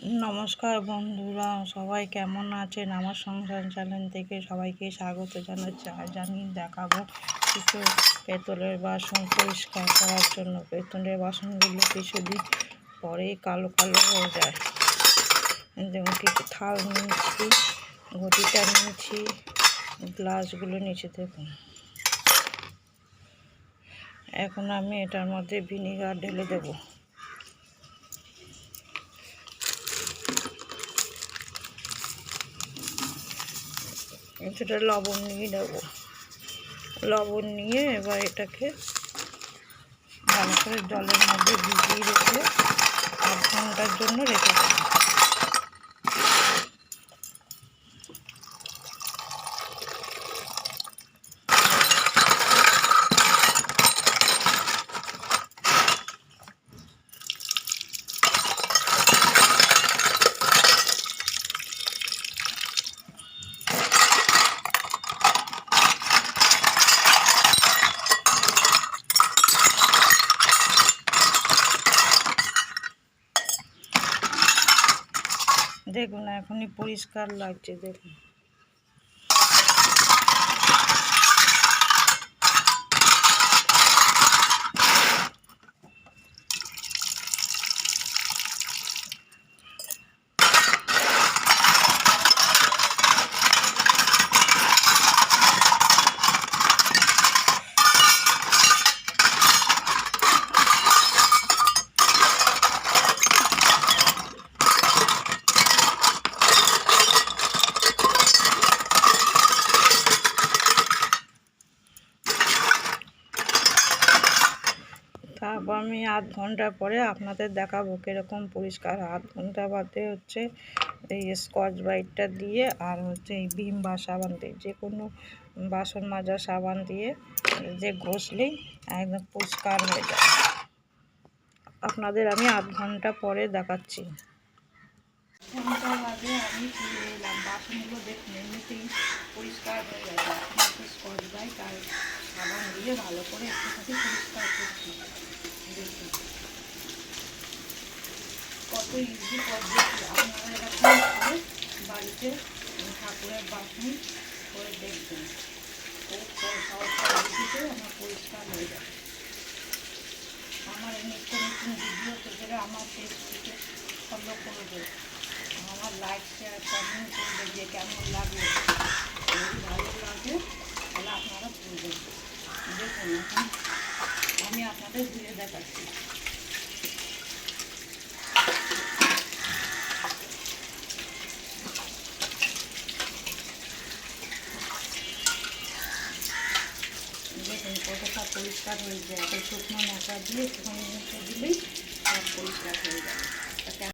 নমস্কার বন্ধুরা, সবাই কেমন আছেন? আমার সংসার চ্যানেল থেকে সবাইকে স্বাগত জানাচ্ছি। আজ আমি দেখাবো কিছু পেতলের বাসন পরিষ্কার করার জন্য। পেতলের বাসনগুলো কিছুদিন পরেই কালো কালো হয়ে যায়। যেমন কিছু থাল নিয়েছি, ঘটিটা নিয়েছি, গ্লাসগুলো নিচে দেখুন। এখন আমি এটার মধ্যে ভিনিগার ঢেলে দেবো। কিছুটা লবণ নিয়ে দেবো লবণ নিয়ে এবার এটাকে ভালো করে জলের মধ্যে ভিজিয়ে রেখে আধ ঘণ্টার জন্য রেখে দেবো। দেখুন এখনই পরিষ্কার লাগছে দেখুন। তারপর আমি আধ ঘণ্টা পরে আপনাদের দেখাবো কীরকম পরিষ্কার। আধ ঘণ্টা বাদে হচ্ছে এই স্কচ ব্রাইটটা দিয়ে আর হচ্ছে এই ভীম বা সাবান দিয়ে, যে কোনো বাসন মাজা সাবান দিয়ে যে ঘষলেই একদম পরিষ্কার হয়ে যায়। আপনাদের আমি আধ ঘণ্টা পরে দেখাচ্ছি। আমি পরিষ্কার হয়ে সাবান দিয়ে ভালো করে একটুখানি পরিষ্কার করছি। দেখুন। কত ইজি পদ্ধতি। আপনারা এরকম করে বাড়িতে ঠাকুরের বাসন করে দেখবেন। খুব সহজ আমার পরিষ্কার হয়ে যাবে। আমার নিত্য নতুন ভিডিও থেকে আমার ফেসবুকে ফলো করবে আমার লাইক শেয়ার কমেন্ট করবে যে কেমন লাগবে ভালো লাগে তাহলে আপনারা করবেন দেখুন এখন আমি আপনাদের ধুয়ে দেখাচ্ছি দেখুন কতটা পরিষ্কার হয়ে যায় একটা শুকনো ন্যাকা দিয়ে একটুখানি মুখে দিলেই সব পরিষ্কার হয়ে যাবে